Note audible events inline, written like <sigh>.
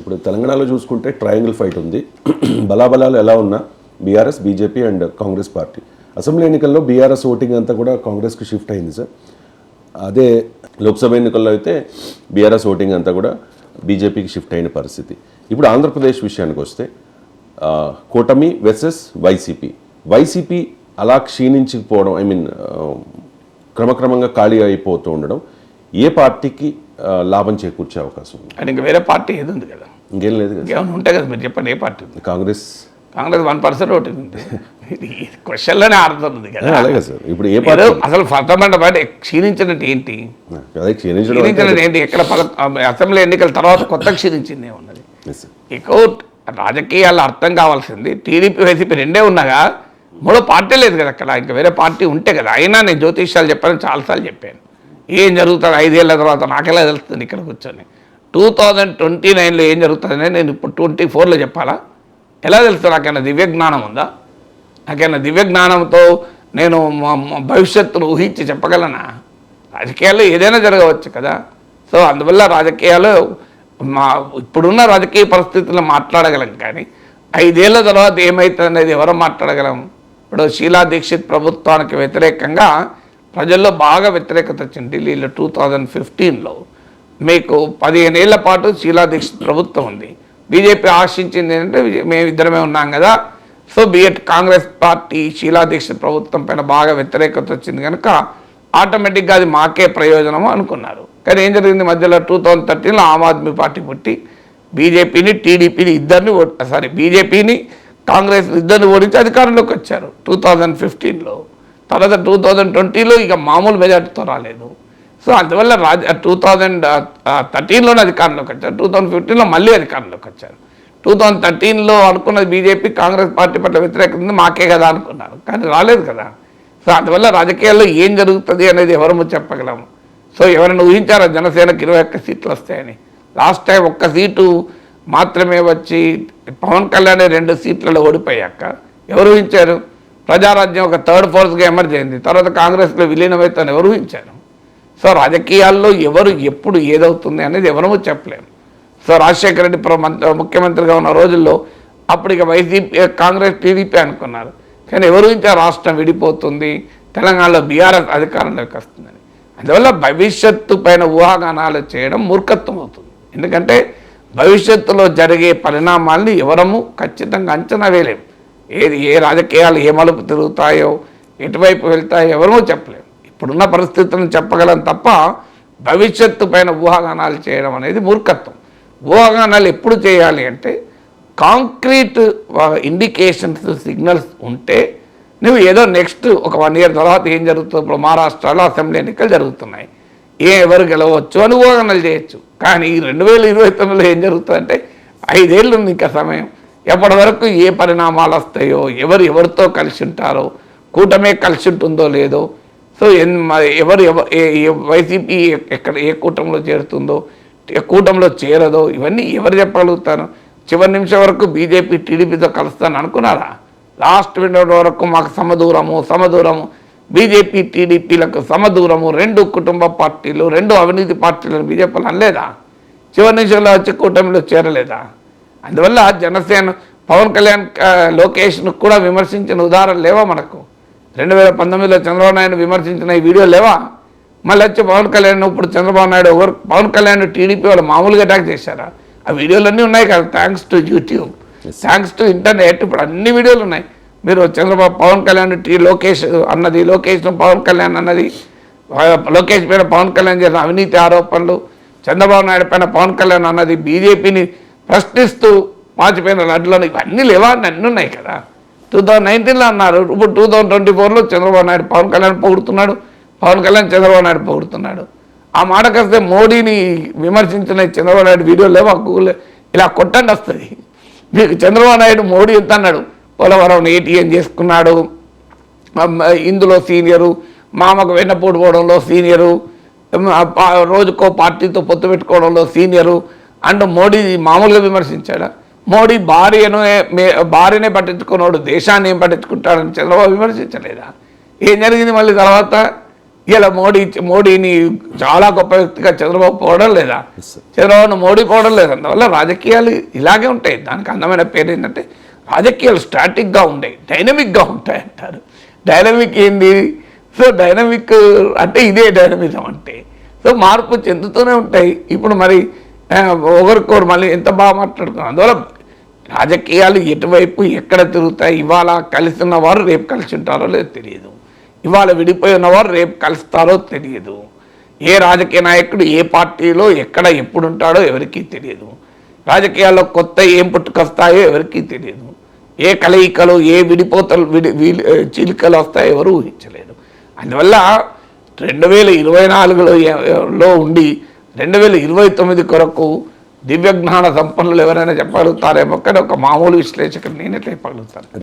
ఇప్పుడు తెలంగాణలో చూసుకుంటే ట్రయాంగిల్ ఫైట్ ఉంది. <clears throat> బలాబలాలు ఎలా ఉన్నా BRS BJP and Congress party. Assembly ఎన్నికల్లో బీఆర్ఎస్ ఓటింగ్ అంతా కూడా కాంగ్రెస్కి షిఫ్ట్ అయింది సార్. అదే లోక్సభ ఎన్నికల్లో అయితే బీఆర్ఎస్ ఓటింగ్ అంతా కూడా బీజేపీకి షిఫ్ట్ అయిన పరిస్థితి. ఇప్పుడు ఆంధ్రప్రదేశ్ విషయానికి వస్తే కూటమి వెర్సెస్ వైసీపీ. వైసీపీ అలా క్షీణించిపోవడం ఐ మీన్ క్రమక్రమంగా ఖాళీ అయిపోతూ ఉండడం ఏ పార్టీకి లాభం చేకూర్చే అవకాశం ఉంది. అండ్ ఇంకా వేరే పార్టీ ఏది ఉంది కదా? ఇంకేం లేదు కదా. ఇంకేమైనా ఉంటాయి కదా మీరు చెప్పండి ఏ పార్టీ ఉంది? Congress. Congress one percent voting ఉంది. ఇది క్వశ్చన్లోనే ఉంది కదా. అలాగే సార్. ఇప్పుడు ఏ పార్టీ? అసలు ఫతమండ పార్టీ క్షీణించినట్టు ఏంటి? అదే క్షీణించడం ఏంటి? ఎక్కడ అసెంబ్లీ ఎన్నికల తర్వాత కొత్త క్షీణించింది sir. ఎక్కువ రాజకీయాలు అర్థం కావాల్సింది. టీడీపీ వైసీపీ రెండే ఉన్నాగా మూడో పార్టీ లేదు కదా అక్కడ. ఇంకా వేరే పార్టీ ఉంటే కదా. అయినా నేను జ్యోతిష్యాలు చెప్పాను చాలాసార్లు చెప్పాను. ఏం జరుగుతుంది? ఐదేళ్ళ తర్వాత నాకెలా తెలుస్తుంది ఇక్కడ కూర్చొని? టూ థౌజండ్ ట్వంటీ నైన్లో ఏం జరుగుతుందని నేను ఇప్పుడు ట్వంటీ ఫోర్లో చెప్పాలా? ఎలా తెలుస్తుంది? నాకైనా దివ్య జ్ఞానం ఉందా? నాకైనా దివ్య జ్ఞానంతో నేను మా- భవిష్యత్తును ఊహించి చెప్పగలనా? రాజకీయాల్లో ఏదైనా జరగవచ్చు కదా. సో అందువల్ల రాజకీయాలు మా ఇప్పుడున్న రాజకీయ పరిస్థితుల్లో మాట్లాడగలం కానీ ఐదేళ్ళ తర్వాత ఏమవుతుంది అనేది ఎవరు మాట్లాడగలం? ఇప్పుడు షీలా దీక్షిత్ ప్రభుత్వానికి వ్యతిరేకంగా ప్రజల్లో బాగా వ్యతిరేకత వచ్చింది ఢిల్లీలో టూ థౌజండ్ ఫిఫ్టీన్లో. మీకు పదిహేను ఏళ్ళ పాటు శీలా దీక్షిత్ ప్రభుత్వం ఉంది. బీజేపీ ఆశించింది ఏంటంటే మేము ఇద్దరమే ఉన్నాం కదా. సో బిఎట్ కాంగ్రెస్ పార్టీ శీలా దీక్షిత్ ప్రభుత్వం పైన బాగా వ్యతిరేకత వచ్చింది కనుక ఆటోమేటిక్గా అది మాకే ప్రయోజనము అనుకున్నారు. కానీ ఏం జరిగింది? మధ్యలో టూ థౌజండ్ థర్టీన్లో ఆమ్ ఆద్మీ పార్టీ పుట్టి బీజేపీని టీడీపీని ఇద్దరిని సారీ బీజేపీని కాంగ్రెస్ ఇద్దరిని ఓడించి అధికారంలోకి వచ్చారు. టూ థౌజండ్ ఫిఫ్టీన్లో. తర్వాత టూ థౌజండ్ ట్వంటీలో ఇక మామూలు మెజార్టీతో రాలేదు. సో అందువల్ల రాజ టూ థౌజండ్ థర్టీన్లోనే అధికారంలోకి వచ్చారు. టూ థౌజండ్ ఫిఫ్టీన్లో మళ్ళీ అధికారంలోకి వచ్చారు. టూ థౌజండ్ థర్టీన్లో అనుకున్నది బీజేపీ కాంగ్రెస్ పార్టీ పట్ల వ్యతిరేకత ఉంది, మాకే కదా అనుకున్నారు. కానీ రాలేదు కదా. సో అందువల్ల రాజకీయాల్లో ఏం జరుగుతుంది అనేది ఎవరము చెప్పగలము. సో ఎవరైనా ఊహించారా జనసేనకి ఇరవై ఒక్క సీట్లు వస్తాయని? లాస్ట్ టైం ఒక్క సీటు మాత్రమే వచ్చి పవన్ కళ్యాణ్ రెండు సీట్లలో ఓడిపోయాక ఎవరు ఊహించారు? ప్రజారాజ్యం ఒక థర్డ్ ఫోర్స్గా ఎమర్జ్ అయింది. తర్వాత కాంగ్రెస్లో విలీనమైతే ఎవరు ఊహించారు? సో రాజకీయాల్లో ఎవరు ఎప్పుడు ఏదవుతుంది అనేది ఎవరము చెప్పలేము. సో రాజశేఖర రెడ్డి ముఖ్యమంత్రిగా ఉన్న రోజుల్లో అప్పుడు ఇక వైసీపీ కాంగ్రెస్ టీడీపీ అనుకున్నారు. కానీ ఎవరు ఊహించారు రాష్ట్రం విడిపోతుంది? తెలంగాణలో బీఆర్ఎస్ అధికారంలోకి వస్తుందని అందువల్ల భవిష్యత్తు పైన ఊహాగానాలు చేయడం మూర్ఖత్వం అవుతుంది. ఎందుకంటే భవిష్యత్తులో జరిగే పరిణామాల్ని ఎవరము ఖచ్చితంగా అంచనా వేయలేము. ఏది ఏ రాజకీయాలు ఏ మలుపు తిరుగుతాయో ఎటువైపు వెళ్తాయో ఎవరూ చెప్పలేము ఇప్పుడున్న పరిస్థితులను చెప్పగలం తప్ప భవిష్యత్తు పైన ఊహాగానాలు చేయడం అనేది మూర్ఖత్వం. ఊహాగానాలు ఎప్పుడు చేయాలి అంటే కాంక్రీట్ ఇండికేషన్స్ సిగ్నల్స్ ఉంటే నువ్వు ఏదో నెక్స్ట్ ఒక వన్ ఇయర్ తర్వాత ఏం జరుగుతుందో ఇప్పుడు మహారాష్ట్రలో అసెంబ్లీ ఎన్నికలు జరుగుతున్నాయి. ఏ ఎవరు గెలవచ్చు అని ఊహాగానాలు చేయొచ్చు. కానీ ఈ రెండు వేల ఇరవై తొమ్మిదిలో ఏం జరుగుతుందంటే ఐదేళ్ళు ఉంది ఇంకా సమయం. ఎప్పటి వరకు ఏ పరిణామాలు వస్తాయో ఎవరు ఎవరితో కలిసి ఉంటారో కూటమే కలిసి ఉంటుందో లేదో సో ఎన్ మ- ఎవరు ఏ వైసీపీ ఎక్కడ ఏ కూటమిలో చేరుతుందో ఏ కూటమిలో చేరదో ఇవన్నీ ఎవరు చెప్పగలుగుతారు? చివరి నిమిషం వరకు బీజేపీ టీడీపీతో కలుస్తాను అనుకున్నారా? లాస్ట్ విండో వరకు మాకు సమదూరము సమదూరము. బీజేపీ టీడీపీలకు సమదూరము. రెండు కుటుంబ పార్టీలు రెండు అవినీతి పార్టీలను బీజేపీలు అనలేదా? చివరి నిమిషంలో వచ్చి కూటమిలో చేరలేదా? అందువల్ల జనసేన పవన్ కళ్యాణ్ లోకేష్ను కూడా విమర్శించిన ఉదాహరణలు లేవా మనకు? రెండు వేల పంతొమ్మిదిలో చంద్రబాబు నాయుడు విమర్శించిన ఈ వీడియో లేవా? మళ్ళీ వచ్చి పవన్ కళ్యాణ్ ఇప్పుడు చంద్రబాబు నాయుడు ఎవరు? పవన్ కళ్యాణ్ టీడీపీ వాళ్ళు మామూలుగా అటాక్ చేశారా? ఆ వీడియోలన్నీ ఉన్నాయి కదా thanks to YouTube thanks to internet ఇప్పుడు అన్ని వీడియోలు ఉన్నాయి. మీరు చంద్రబాబు పవన్ కళ్యాణ్ టీ లోకేష్ అన్నది లోకేష్ పవన్ కళ్యాణ్ అన్నది లోకేష్ పైన పవన్ కళ్యాణ్ చేసిన అవినీతి ఆరోపణలు చంద్రబాబు నాయుడు పైన పవన్ కళ్యాణ్ అన్నది బీజేపీని ప్రశ్నిస్తూ మార్చిపోయిన లడ్లను ఇవన్నీ లేవా? అన్నీ ఉన్నాయి కదా. టూ థౌజండ్ నైన్టీన్లో అన్నారు. ఇప్పుడు టూ థౌజండ్ ట్వంటీ ఫోర్లో చంద్రబాబు నాయుడు పవన్ కళ్యాణ్ పొగుడుతున్నాడు. పవన్ కళ్యాణ్ చంద్రబాబు నాయుడు పొగుడుతున్నాడు. ఆ మాటకొస్తే మోడీని విమర్శించిన చంద్రబాబు నాయుడు వీడియో లేవా? గూగుల్ ఇలా కొట్టండి వస్తుంది. మీకు చంద్రబాబు నాయుడు మోడీ ఎంత అన్నాడు? పోలవరం ఏటీఎం చేసుకున్నాడు. ఇందులో సీనియరు మామకు వెన్నపోటు పోవడంలో సీనియరు రోజుకో పార్టీతో పొత్తు పెట్టుకోవడంలో సీనియరు అండ్ మోడీ మామూలుగా విమర్శించాడా? మోడీ భార్యను భార్యనే పట్టించుకున్నాడు దేశాన్ని ఏం పట్టించుకుంటాడని చంద్రబాబు విమర్శించలేదా? ఏం జరిగింది మళ్ళీ తర్వాత? ఇలా మోడీ మోడీని చాలా గొప్ప వ్యక్తిగా చంద్రబాబు పోవడం లేదా? Yes, sir. చంద్రబాబు మోడీ పోవడం లేదు? అందువల్ల రాజకీయాలు ఇలాగే ఉంటాయి. దానికి అందమైన పేరు ఏంటంటే రాజకీయాలు స్టాటిక్గా ఉంటాయి డైనమిక్గా ఉంటాయి అంటారు డైనమిక్ ఏంది? సో డైనమిక్ అంటే ఇదే డైనమిజం అంటే. సో మార్పు చెందుతూనే ఉంటాయి. ఇప్పుడు మరి ఒకరికొకరు మళ్ళీ ఎంత బాగా మాట్లాడుతున్నాం అందువల్ల రాజకీయాలు ఎటువైపు ఎక్కడ తిరుగుతాయి? ఇవాళ కలిసి ఉన్నవారు రేపు కలిసి ఉంటారో లేదో తెలియదు. ఇవాళ విడిపోయి ఉన్నవారు రేపు కలుస్తారో తెలియదు. ఏ రాజకీయ నాయకుడు ఏ పార్టీలో ఎక్కడ ఎప్పుడు ఉంటాడో ఎవరికీ తెలియదు. రాజకీయాల్లో కొత్త ఏం పుట్టుకొస్తాయో ఎవరికీ తెలియదు. ఏ కలయికలు ఏ విడిపోతలు విడి చీలికలు వస్తాయో ఎవరు ఊహించలేదు. అందువల్ల రెండు వేల ఇరవై నాలుగులో లో ఉండి రెండు వేల ఇరవై తొమ్మిది కొరకు దివ్యజ్ఞాన సంపన్నులు ఎవరైనా చెప్పగలుగుతారేమో కానీ ఒక మామూలు విశ్లేషకుడు నేనే చెప్పగలుగుతాను.